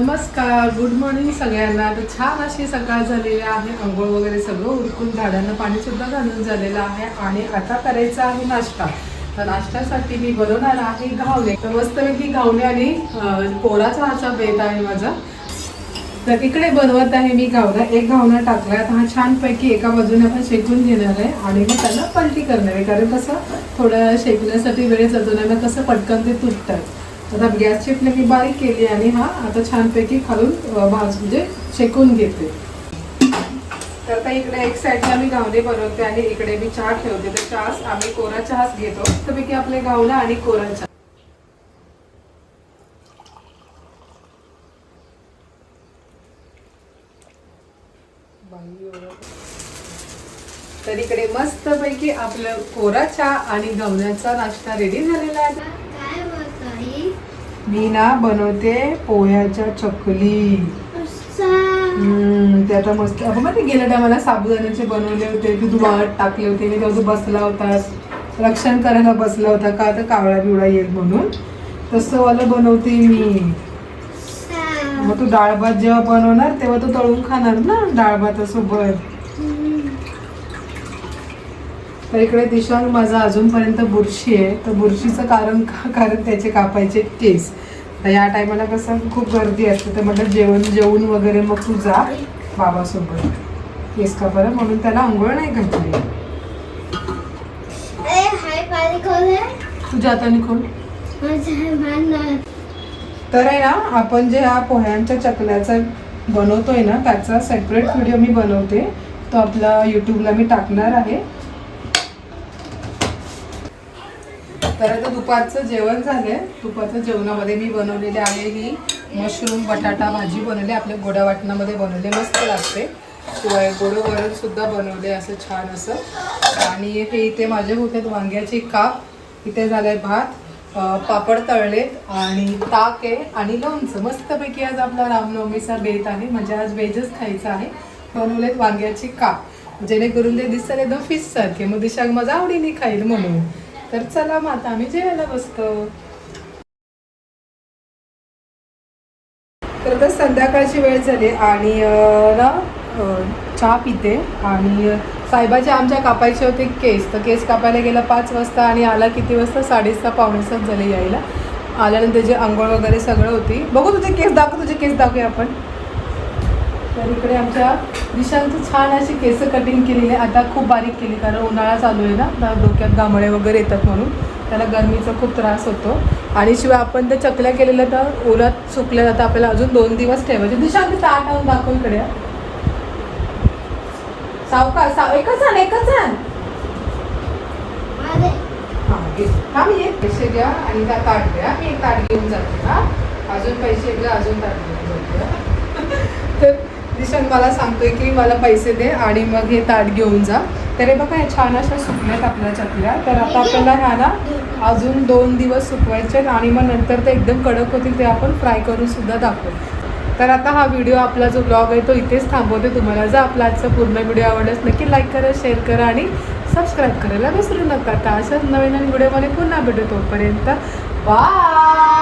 नमस्कार good morning सगळ्यांना. तर छान अशी सकाळ झालेली आहे. आंघोळ वगैरे सगळं उरकून झाडांना पाणी सुद्धा घालून झालेलं आहे आणि आता करायचा आहे नाश्ता. तर नाश्त्यासाठी मी बनवणार आहे घावणे. तर मस्तपैकी घावणे आणि अं, कोरा चहाचा बेत आहे माझा. तर इकडे बनवत आहे मी घावना एक घावणा टाकलाय. तर हा छानपैकी एका बाजूने आपण शेकून घेणार आहे आणि मग त्याला पलटी करणार आहे. कारण कसं थोडं शेकण्यासाठी वेळ जातो ना कसं पटकन ते तुटतात. आता गॅसची फ्लेम मी बारीक केली आणि हा आता छानपैकी खालून भाज म्हणजे शेकून घेते. तर आता इकडे एक साईडला मी घावणे बनवते आणि इकडे मी चहा ठेवते. तर चहा आम्ही कोरा चहाच घेतो. त्यापैकी आपले घावना आणि कोरा चहा तर इकडे मस्तपैकी आपलं कोरा चहा आणि गवण्याचा नाश्ता रेडी झालेला आहे. मी ना बनवते पोह्याच्या चकली. हम्म, ते आता मस्त. आपण माहिती गेल्या टायमाला साबुदाण्याचे बनवले होते तू वाट टाकले होते मी तेव्हा तू बसला होतास. रक्षण करायला बसला होता का आता कावळा बिवळा येईल म्हणून. तसं वाला बनवते मी. मग तू डाळ भात जेव्हा बनवणार तेव्हा तू तळून खाणार ना डाळ भातासोबत. तर इकडे दिशांग माझा अजूनपर्यंत बुरशी आहे. तर बुरशीचं कारण का? कारण त्याचे कापायचे केस. तर या टायमाला कसं खूप गर्दी असते. तर म्हटलं जेवण जेवून वगैरे मग तू जा बाबासोबत. केस कापायला म्हणून त्याला आंघोळ नाही घातली. हाय तुझ्या हाताने माझ्या तर आहे ना आपण जे हा पोह्यांच्या चकल्याचा बनवतोय ना त्याचा सेपरेट व्हिडिओ मी बनवते. तो आपला यूट्यूबला मी टाकणार आहे. तर आता दुपारचं जेवण झालंय. दुपारच्या जेवणामध्ये मी बनवलेले आहे ही मशरूम बटाटा भाजी बनवली आपल्या गोड्या वाटणामध्ये बनवले. मस्त लागते. शिवाय गोडं वरण सुद्धा बनवले असं छान असं. आणि हे इथे माझे होते वांग्याचे काप. इथे झालंय भात पापड तळलेत आणि ताक आहे आणि लोणचं. मस्तपैकी आज आपला रामनवमीचा बेत आहे. म्हणजे आज वेजच खायचं आहे. बनवलेत वांग्याचे काप. जेणेकरून ते दिसतात एकदम फिश सारखे. मग दिशाग माझा आवडीने खाईल म्हणून. तर चला मग आता आम्ही जेवायला बसतो. तर आता संध्याकाळची वेळ झाली आणि ना चहा पिते आणि साहेबाचे आमच्या कापायचे होते केस. तर केस कापायला गेला पाच वाजता आणि आला किती वाजता? साडेसहा पावणेसात झाले यायला. आल्यानंतर जे आंघोळ वगैरे सगळं होती. बघू तुझे केस दाखव तुझे केस दाखवूया आपण. तर इकडे आमच्या दिशांचं छान अशी केस कटिंग केलेली आहे. आता खूप बारीक केली कारण उन्हाळा चालू आहे ना तर डोक्यात गामळे वगैरे येतात म्हणून. त्याला गरमीचा खूप त्रास होतो. आणि शिवाय आपण त्या चकल्या केलेल्या तर उन्हात सुकल्या जातं आपल्याला अजून दोन दिवस ठेवायचे. दिशांत ताट आणून दाखव इकडे. सावकाश साव एकच आण एकच आण. हां मी एक पैसे द्या आणि त्या ताट द्या. मी एक ताट घेऊन जाते हा. अजून पैसे द्या अजून ताट घेऊन जाते. तर दिशांत मला सांगतोय की मला पैसे दे आणि मग हे ताट घेऊन जा. तर हे बघा हे छान अशा सुकल्यात आपल्या चकल्या. तर आता आपल्याला ह्या ना अजून दोन दिवस सुकवायचे आणि मग नंतर ते एकदम कडक होतील ते आपण फ्राय करून सुद्धा दाखवू. तर आता हा व्हिडिओ आपला जो ब्लॉग आहे तो इथेच थांबवते. तुम्हाला जर आपला आजचा पूर्ण व्हिडिओ आवडल्यास नक्की लाईक करा शेअर करा आणि सबस्क्राईब करायला विसरू नका. तर अशाच नवीन नवीन व्हिडिओमध्ये पुन्हा भेटू तोपर्यंत. बाय